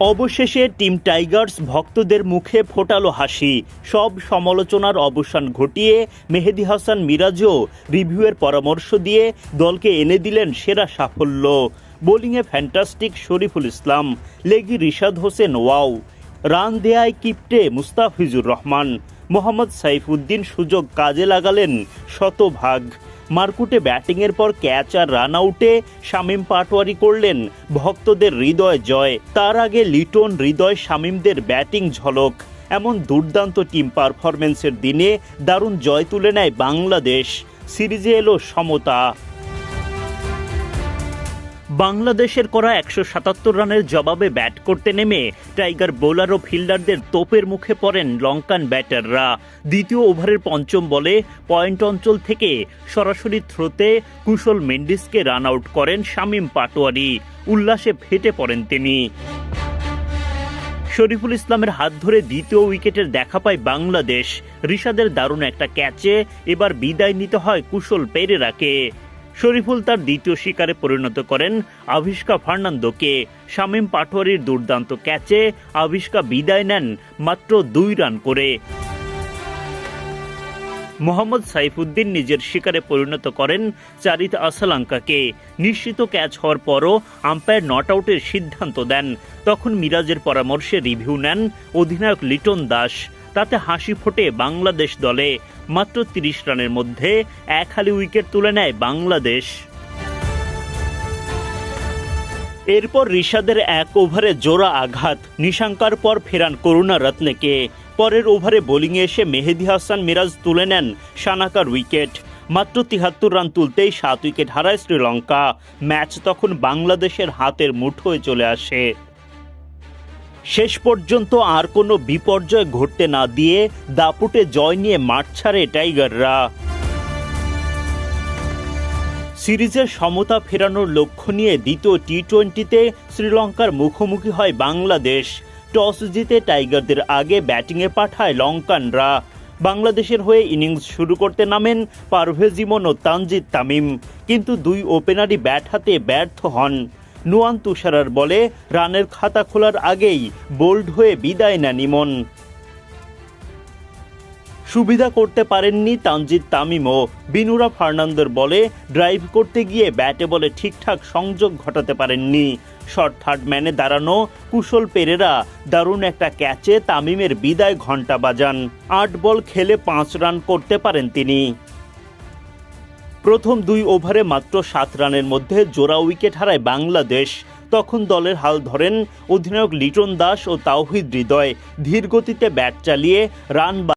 অবশেষে team Tigers ভক্তদের মুখে ফোটালো হাসি। সব সমালোচনার অবসান ঘটিয়ে মেহেদি হাসান মিরাজও রিভিউয়ের পরামর্শ দিয়ে দলকে এনে দিলেন সেরা সাফল্য। বোলিংয়ে ফ্যান্টাস্টিক শরীফুল ইসলাম, লেগি রিশাদ হোসেন ওয়াও, রান দেয়ায় কিপ্টে মুস্তাফিজুর রহমান, মোহাম্মদ সাইফুদ্দিন সুযোগ কাজে লাগালেন শতভাগ। মারকুটে ব্যাটিংয়ের পর ক্যাচ আর রান আউটে শামীম পাটোয়ারি করলেন ভক্তদের হৃদয় জয়। তার আগে লিটন হৃদয় শামীমদের ব্যাটিং ঝলক। এমন দুর্দান্ত টিম পারফরমেন্সের দিনে দারুণ জয় তুলে নেয় বাংলাদেশ। সিরিজে এলো সমতা। বাংলাদেশের করা একশো সাতাত্তর রানের জবাবে ব্যাট করতে নেমে টাইগার বোলার ও ফিল্ডারদের তোপের মুখে পড়েন লঙ্কান ব্যাটাররা। দ্বিতীয় ওভারের পঞ্চম বলে পয়েন্ট অঞ্চল থেকে সরাসরি থ্রোতে কুশল মেন্ডিসকে রান আউট করেন শামীম পাটোয়ারি। উল্লাসে ফেটে পড়েন তিনি। শরীফুল ইসলামের হাত ধরে দ্বিতীয় উইকেটের দেখা পায় বাংলাদেশ। ঋষাদের দারুণ একটা ক্যাচে এবার বিদায় নিতে হয় কুশল পেরেরাকে। শরীফুল তার দ্বিতীয় শিকারে পরিণত করেন আভিষ্কা ফার্নান্দোকে। শামীম পাটোয়ারির দুর্দান্ত ক্যাচে আভিষ্কা বিদায় নেন মাত্র দুই রান করে। মোহাম্মদ সাইফুদ্দিন নিজের শিকারে পরিণত করেন চারিত আসালাঙ্কাকে। নিশ্চিত ক্যাচ হওয়ার পরও আম্পায়ার নট আউটের সিদ্ধান্ত দেন। তখন মিরাজের পরামর্শে রিভিউ নেন অধিনায়ক লিটন দাস। তাতে হাসি ফোটে বাংলাদেশ দলে। মাত্র তিরিশ রানের মধ্যে এক হালি উইকেট তুলে নেয় বাংলাদেশ। এরপর ঋষাদের এক ওভারে জোড়া আঘাত। নিশাঙ্কার পর ফেরান করুণা রত্নেকে। পরের ওভারে বোলিংয়ে এসে মেহেদি হাসান মিরাজ তুলে নেন সানাকার উইকেট। মাত্র তিহাত্তর রান তুলতেই সাত উইকেট হারায় শ্রীলঙ্কা। ম্যাচ তখন বাংলাদেশের হাতের মুঠোয় চলে আসে। শেষ পর্যন্ত আর কোনো বিপর্যয় ঘটতে না দিয়ে দাপুটে জয় নিয়ে মাঠ ছাড়ে টাইগাররা। সিরিজের সমতা ফেরানোর লক্ষ্য নিয়ে দ্বিতীয় টি টোয়েন্টিতে শ্রীলঙ্কার মুখোমুখি হয় বাংলাদেশ। টস জিতে টাইগারদের আগে ব্যাটিংয়ে পাঠায় লঙ্কানরা। বাংলাদেশের হয়ে ইনিংস শুরু করতে নামেন পারভেজ ইমন ও তানজিদ তামিম। কিন্তু দুই ওপেনারই ব্যাট হাতে ব্যর্থ হন। নুয়ান তুষারার বলে, রানের খাতা খোলার আগেই বোল্ড হয়ে বিদায় নেন ইমন। সুবিধা করতে পারেননি তানজিদ তামিমও। বিনুরা ফার্নান্দোর বলে, ড্রাইভ করতে গিয়ে ব্যাটে বলে ঠিকঠাক সংযোগ ঘটাতে পারেননি। শর্ট থার্ড ম্যানে দাঁড়ানো কুশল পেরেরা দারুণ একটা ক্যাচে তামিমের বিদায় ঘণ্টা বাজান। আট বল খেলে পাঁচ রান করতে পারেন তিনি। প্রথম দুই ওভারে মাত্র সাত রানের মধ্যে জোড়া উইকেট হারায় বাংলাদেশ। তখন দলের হাল ধরেন অধিনায়ক লিটন দাস ও তাওহিদ হৃদয়। ধীর গতিতে ব্যাট চালিয়ে রান